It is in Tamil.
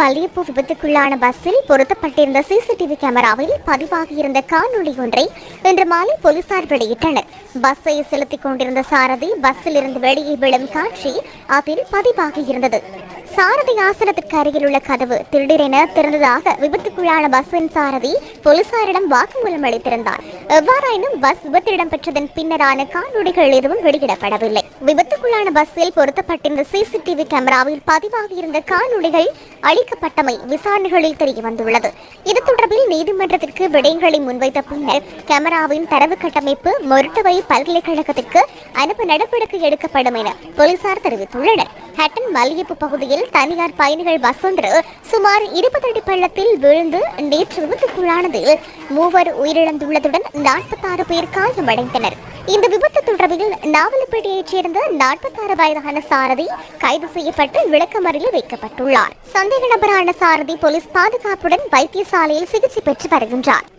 மல்லிகைப்பூ விபத்துக்குள்ளான பஸ்ஸில் பொருத்தப்பட்டிருந்த சிசிடிவி கேமராவில் பதிவாகியிருந்த காணொலி ஒன்றை இன்று மாலை போலீசார் வெளியிட்டனர். பஸ்ஸை செலுத்திக் கொண்டிருந்த சாரதி பஸ்ஸில் இருந்து வெளியே விழும் காட்சி அதில் பதிவாகியிருந்தது. சாரதி ஆசனத்திற்கு அருகில் உள்ள கதவு திடீரென திறந்ததாக விபத்துக்குள்ளான பஸ்ஸின் சாரதி போலீசாரிடம் வாக்குமூலம் அளித்திருந்தார். எவ்வாறாயினும் பஸ் விபத்து இடம்பெற்றதன் பின்னரான காணொலிகள் எதுவும் வெளியிடப்படவில்லை. விபத்துக்குள்ளான பஸ்ஸில் பொருத்தப்பட்டிருந்த சிசிடிவி கேமராவில் பதிவாகியிருந்த காணொலிகள் அளிக்கப்பட்டமை விசாரணைகளில் தெரிய வந்துள்ளது. இது தொடர்பில் நீதிமன்றத்திற்கு விடயங்களை முன்வைத்த பின்னர் கேமராவின் தரவு கட்டமைப்பு மொரட்டுவை பல்கலைக்கழகத்திற்கு அனுப்ப நடவடிக்கை எடுக்கப்படும் என போலீசார் தெரிவித்துள்ளனர். ஹட்டன் மல்லியப்பு பகுதியில் தனியார் பயணிகள் பஸ் ஒன்று சுமார் இருபது அடி பள்ளத்தில் விழுந்து நேற்று விபத்துக்குள்ளானதில் மூவர் உயிரிழந்துள்ளதுடன் நாற்பத்தாறு பேர் காயமடைந்தனர். இந்த விபத்து தொடர்பில் நாவலப்பேட்டையைச் சேர்ந்த நாற்பத்தாறு வயதான சாரதி கைது செய்யப்பட்டு விளக்கமறியலில் வைக்கப்பட்டுள்ளார். சந்தேக நபரான சாரதி போலீஸ் பாதுகாப்புடன் வைத்தியசாலையில் சிகிச்சை பெற்று வருகின்றார்.